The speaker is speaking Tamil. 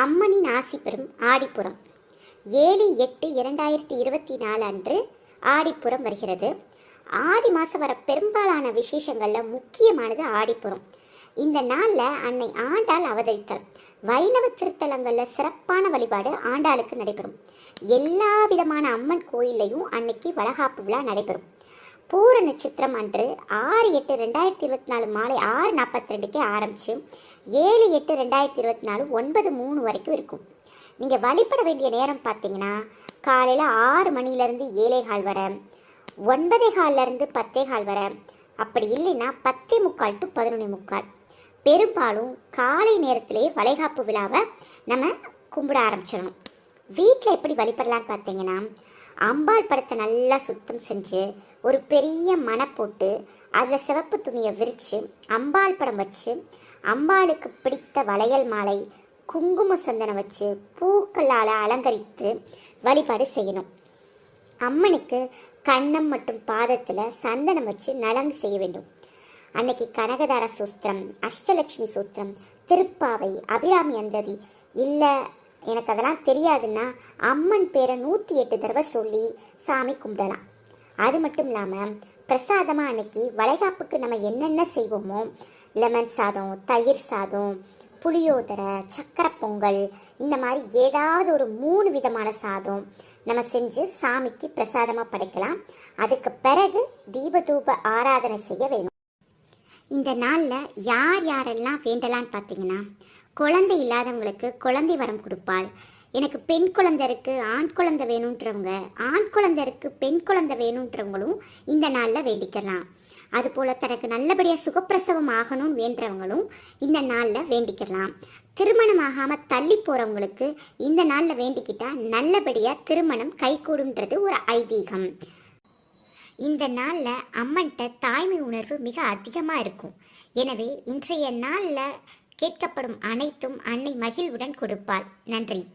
அம்மனின் ஆசி பெறும் ஆடிப்புறம். ஏழு எட்டு இரண்டாயிரத்தி இருபத்தி நாலு அன்று ஆடிப்புறம் வருகிறது. ஆடி மாதம் வர பெரும்பாலான விசேஷங்களில் முக்கியமானது ஆடிப்புறம். இந்த நாளில் அன்னை ஆண்டாள் அவதரித்தாள் வைணவ திருத்தலங்களில் சிறப்பான வழிபாடு ஆண்டாளுக்கு நடைபெறும். எல்லா விதமான அம்மன் கோயில்லையும் அன்னைக்கு வளகாப்பு விழா நடைபெறும். பூர நட்சத்திரம் அன்று ஆறு எட்டு ரெண்டாயிரத்தி இருபத்தி நாலு மாலை ஆறு நாற்பத்தி ரெண்டுக்கே ஆரம்பித்து ஏழு எட்டு ரெண்டாயிரத்தி இருபத்தி நாலு ஒன்பது மூணு வரைக்கும் இருக்கும். நீங்கள் வழிபட வேண்டிய நேரம் பார்த்தீங்கன்னா காலையில் ஆறு மணிலேருந்து ஏழே கால் வரை ஒன்பதே கால்லேருந்து பத்தே கால் வர அப்படி இல்லைன்னா பத்தே முக்கால் டு பதினொன்று முக்கால். பெரும்பாலும் காலை நேரத்திலேயே வளைகாப்பு விழாவை நம்ம கும்பிட ஆரம்பிச்சிடணும். வீட்டில் எப்படி வழிபடலான்னு பார்த்தீங்கன்னா அம்பாள் படத்தை நல்லா சுத்தம் செஞ்சு ஒரு பெரிய மனை போட்டு அதில் சிவப்பு துணியை விரித்து அம்பாள் படம் வச்சு அம்பாளுக்கு பிடித்த வளையல் மாலை குங்கும சந்தனம் வச்சு பூக்களால் அலங்கரித்து வழிபாடு செய்யணும். அம்மனுக்கு கண்ணம் மற்றும் பாதத்தில் சந்தனம் வச்சு நலங்கு செய்ய வேண்டும். அன்னைக்கு கனகதார சூஸ்திரம் அஷ்டலட்சுமி சூஸ்திரம் திருப்பாவை அபிராமி அந்ததி இல்லை எனக்கு அதெல்லாம் தெரியாதுன்னா அம்மன் பேரை நூற்றி எட்டு தடவை சொல்லி சாமி கும்பிடலாம். அது மட்டும் இல்லாமல் பிரசாதமாக அன்னைக்கு வளைகாப்புக்கு நம்ம என்னென்ன செய்வோமோ லெமன் சாதம் தயிர் சாதம் புளியோதரை சக்கரை பொங்கல் இந்த மாதிரி ஏதாவது ஒரு மூணு விதமான சாதம் நம்ம செஞ்சு சாமிக்கு பிரசாதமாக படைக்கலாம். அதுக்கு பிறகு தீபதூப ஆராதனை செய்ய வேணும். இந்த நாளில் யார் யாரெல்லாம் வேண்டலான்னு பார்த்தீங்கன்னா குழந்தை இல்லாதவங்களுக்கு குழந்தை வரம் கொடுப்பாள். எனக்கு பெண் குழந்தை இருக்குது ஆண் குழந்தை வேணுன்றவங்க ஆண் குழந்தை பெண் குழந்தை வேணுன்றவங்களும் இந்த நாளில் வேண்டிக்கலாம். அதுபோல் தனக்கு நல்லபடியாக சுகப்பிரசவம் ஆகணும்னு வேண்டவங்களும் இந்த நாளில் வேண்டிக்கலாம். திருமணம் ஆகாமல் தள்ளி போகிறவங்களுக்கு இந்த நாளில் வேண்டிக்கிட்டால் நல்லபடியாக திருமணம் கைகூடுன்றது ஒரு ஐதீகம். இந்த நாளில் அம்மன்கிட்ட தாய்மை உணர்வு மிக அதிகமாக இருக்கும். எனவே இன்றைய நாளில் கேட்கப்படும் அனைத்தும் அன்னை மகிழ்வுடன் கொடுப்பாள். நன்றி.